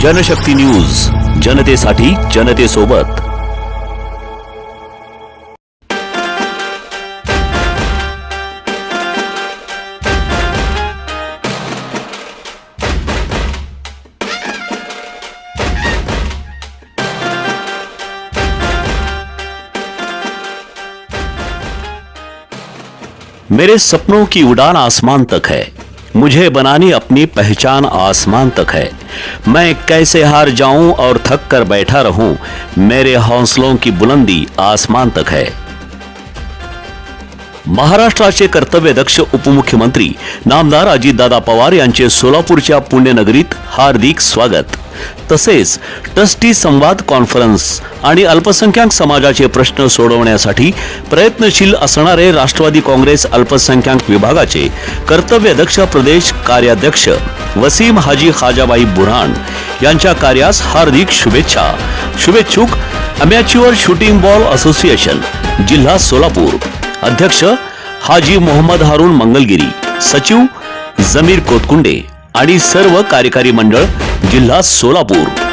Janshakti news जनतेसाठी जनतेसोबत. मेरे सपनों की उड़ान आसमान तक है। मुझे बनानी अपनी पहचान आसमान तक है। मैं कैसे हार जाऊँ और थक कर बैठा रहूँ, मेरे हौसलों की बुलंदी आसमान तक है। महाराष्ट्र कर्तव्य दक्ष उप मुख्यमंत्री नामदार अजीत दादा पवार सोलापुर पुण्यनगरीत हार्दिक स्वागत। तसेच ट्रस्टी संवाद कॉन्फरन्स आणि अल्पसंख्याक समाजाचे प्रश्न सोडवण्यासाठी प्रयत्नशील असणारे राष्ट्रवादी काँग्रेस अल्पसंख्याक विभागाचे कर्तव्यदक्ष प्रदेश कार्याध्यक्ष वसीम हाजी खाजाबाई बुरहान यांच्या कार्यास हार्दिक शुभेच्छा. शुभेच्छुक अमॅच्युअर शूटिंग बॉल असोसिएशन जिल्हा सोलापूर. अध्यक्ष हाजी मोहम्मद हारून मंगलगिरी सचिव जमीर कोतकुंडे आणि सर्व कार्यकारी मंडळ जिल्हा सोलापूर.